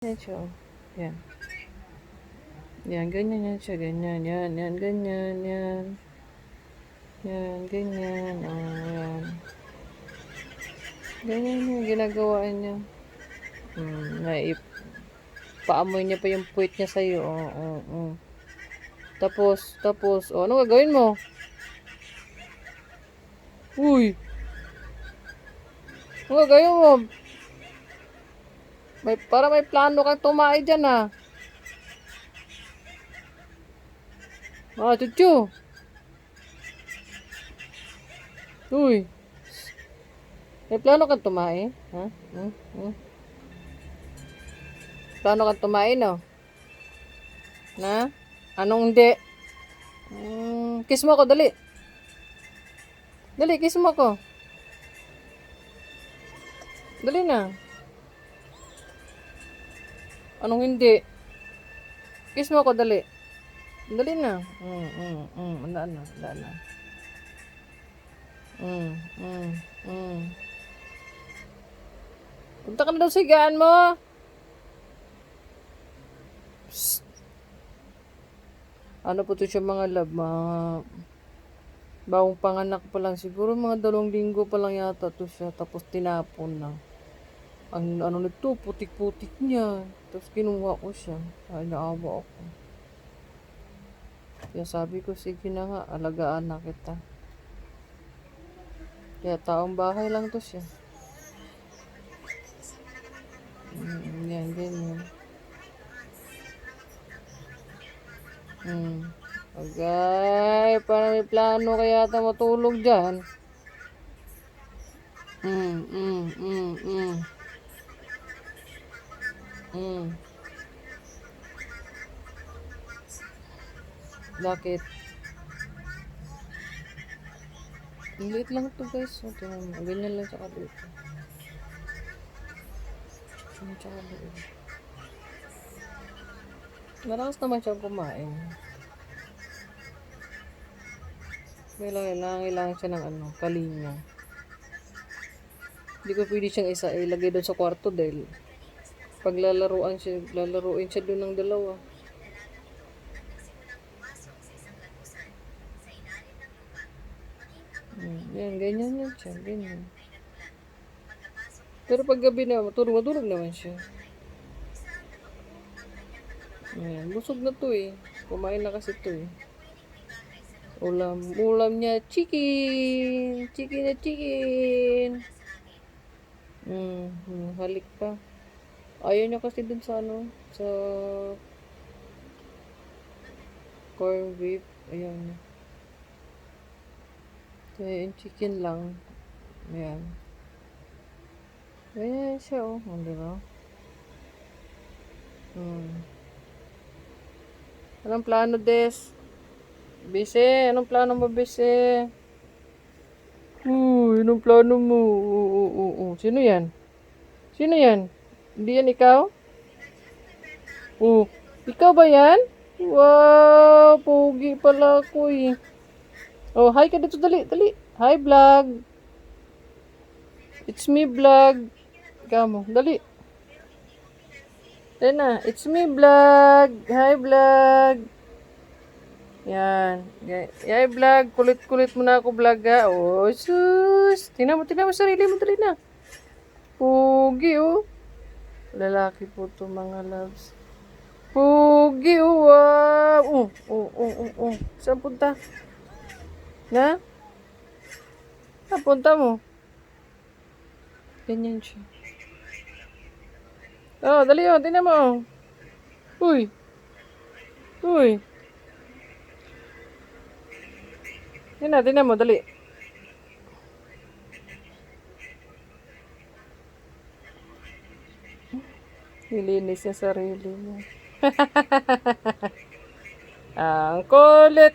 Yan siya. oh. Yan. Yan, ganyan yan siya. Ganyan, yan, yan, ganyan, yan. Yan, ganyan. Oh, yan. Ganyan yung ginagawa niya. Hmm, naip. Paamoy niya pa yung puwit niya sa'yo. Oo, oh, oo, oh, Tapos, tapos, oh, ano gagawin mo? Uy! Ano gagawin mo? May, para may plano kang tumae dyan ah. Ah, chuchu. Uy. May plano kang tumae? Ha? Hmm? Hmm? Plano kang tumae, no? Na? Anong hindi? Hmm, kiss mo ako, dali. Dali, kiss mo ako. Dali na. Anong hindi? Kiss mo ako, dali. Dali na. Mm, mm, mm. Wala na, wala na. Mm, mm, mm. Punta ka na daw sa higaan mo. Psst. Ano po to siya mga love, mga bagong panganak pa lang. Siguro mga dalawang linggo pa lang yata to siya. Tapos tinapon na. Ang ano nito, putik-putik niya. Tapos kinuha ko siya. Ay, naawa ako. Kaya sabi ko, sige na nga, alagaan na kita. Kaya taong bahay lang to siya. Mm, yan, ganyan. Hmm. Okay, para may plano kaya ata matulog dyan. Mm, mm, mm, mm. Mm. Bakit? Liit lang to guys. O, tingnan mo. Ganyan lang tsaka dito. Ganyan tsaka dito. Malakas naman siyang kumain. Kailangan, kailangan siya ng ano, kalinya. Hindi ko pwede siyang isa ilagay doon sa kwarto dahil paglalaruan siya, lalaruin siya doon ng dalawa. Hmm, yan, ganyan yan siya, ganyan. Pero pag gabi na, matulog, matulog naman siya. Ayan, busog na to eh. Kumain na kasi to eh. Ulam, ulam niya, chicken! Chicken na chicken! Hmm, hmm, halik pa. Ayaw niya kasi dun sa ano, sa corn beef. Ayan. Kaya yung chicken lang. Ayan. Ayan siya oh. Ano ba? Hmm. Anong plano, Des? Bise, anong plano mo, Bise? Uy, anong plano mo? Oo, oo, oo. Sino yan? Sino yan? Hindi yan ikaw? Oh, ikaw ba yan? Wow, pogi pala ako eh. Oh, hi ka dito, dali, dali. Hi, vlog. It's me, vlog. Ikaw mo, dali. Dali na, it's me, vlog. Hi, vlog. Yan. Hi, vlog. Kulit-kulit mo na ako, vlog, ha. Oh, sus. Tingnan mo, tingnan mo sarili mo, dali na. Pogi, oh. Lalaki po to mga loves. Pogi, oh, wow. Oh, oh, oh, oh, oh. Saan punta? Na? Saan punta mo? Ganyan siya. Oh, dali oh, tingnan mo. Uy. Uy. Yan na, tingnan mo, dali. Nilinis niya sarili niya. Ang kulit.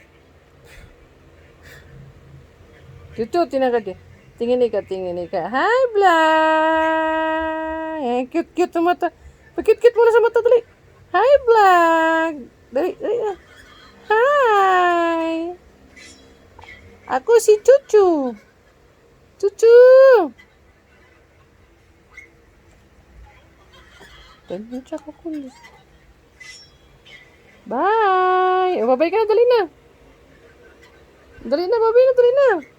Chuchu, tinagad niya. Tingin ka, tingin ka. Hi, vlog! Eh, cute, cute sa mata. Pag-cute-cute mo na sa mata, dali. Hi, vlog! Dali, dali na. Hi! Ako si Chuchu. Chuchu! Ganyan siya kakulit. Bye! O, babay ka na, dali na. Dali na, babay na, dali na.